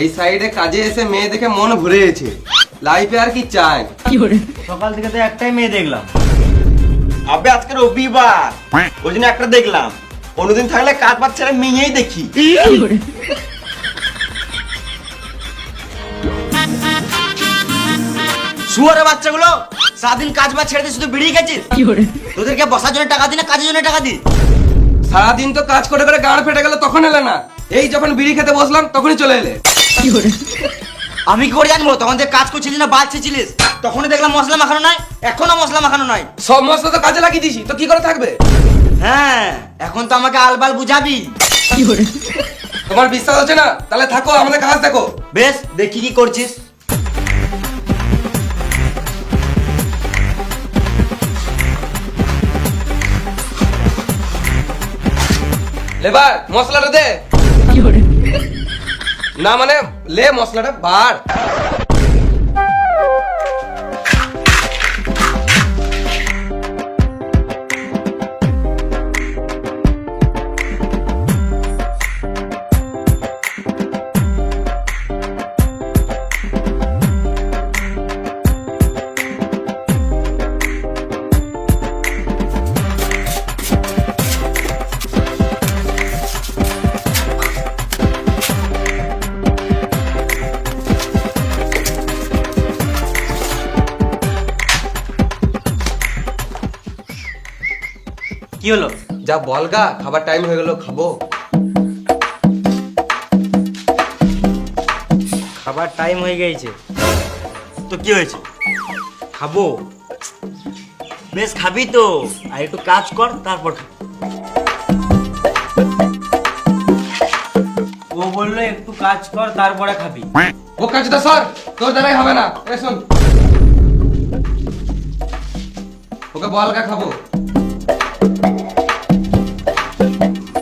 এই সাইডে কাজে এসে মেয়ে দেখে মন ভরে গেছে। লাইফে আর কি চাই? সকাল থেকে তো একটাই মেয়ে দেখলাম। আবে আজকে রবিবার। ওই জন্য একটা দেখলাম। অন্যদিন থাকলে কাজ পাত ছেড়ে মেয়েই দেখি। শুয়ারে বাচ্চাগুলো। সারাদিন কাজ বাজ ছেড়ে দিয়ে শুধু বেরিয়ে গেছিস তোদেরকে বসার জন্য টাকা দি না কাজের জন্য টাকা দি সারাদিন তো কাজ করে করে গাঁড় ফেটে গেল তখন এলে না। এই যখন বিড়ি খেতে বসলাম তখনই চলে এলে। আমি কি করে জানব? তখন যে কাজ করছিলিস না বাদ ছেছিলিস তখনই দেখলাম মশলা মাখানো নাই এখনও মশলা মাখানো নাই। সব মশলা তো কাজে লাগিয়ে দিছি তো কি করে থাকবে? হ্যাঁ এখন তো আমাকে আলবাল বুঝাবি। তোমার বিশ্বাস হচ্ছে না? তাহলে থাকো আমাদের কাজ দেখো। বেশ দেখি কি করছিস। লেবার মশলাটা দে। না মানে লে মশলাটা বার। কি হলো? যা বলগা খাবার টাইম হয়ে গেল খাব। খাবার টাইম হয়ে গেছে। তো কি হয়েছে? খাব। বেশ খাবি তো। আর একটু কাজ কর তারপর ও বলল একটু কাজ কর তারপরে খাবি। ও কাজটা সর তোর দ্বারাই হবে না। এ শোন। ওকে বলগা খাব।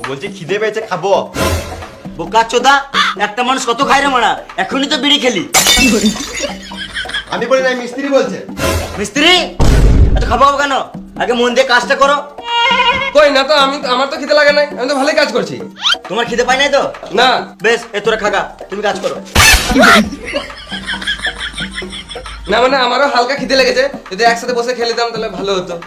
বলছি খিদে পেয়েছে খাব। বোকা চোদা একটা মানুষ কত খায় রে মারা? এখনই তো বিড়ি খেলি। আমি বলি না মিস্ত্রি বলছে। মিস্ত্রি এত খাব খাব কেন? আগে মন দিয়ে কাজটা করো। কই না তো আমি তো- আমার তো খিদে লাগে নাই আমি তো ভালোই কাজ করছি। তোমার খিদে পাই নাই তো? না। বেশ এ তোরা খাগা তুমি কাজ করো। না মানে আমারও হালকা খিদে লেগেছে যদি একসাথে বসে খেলিতাম তাহলে ভালো হতো।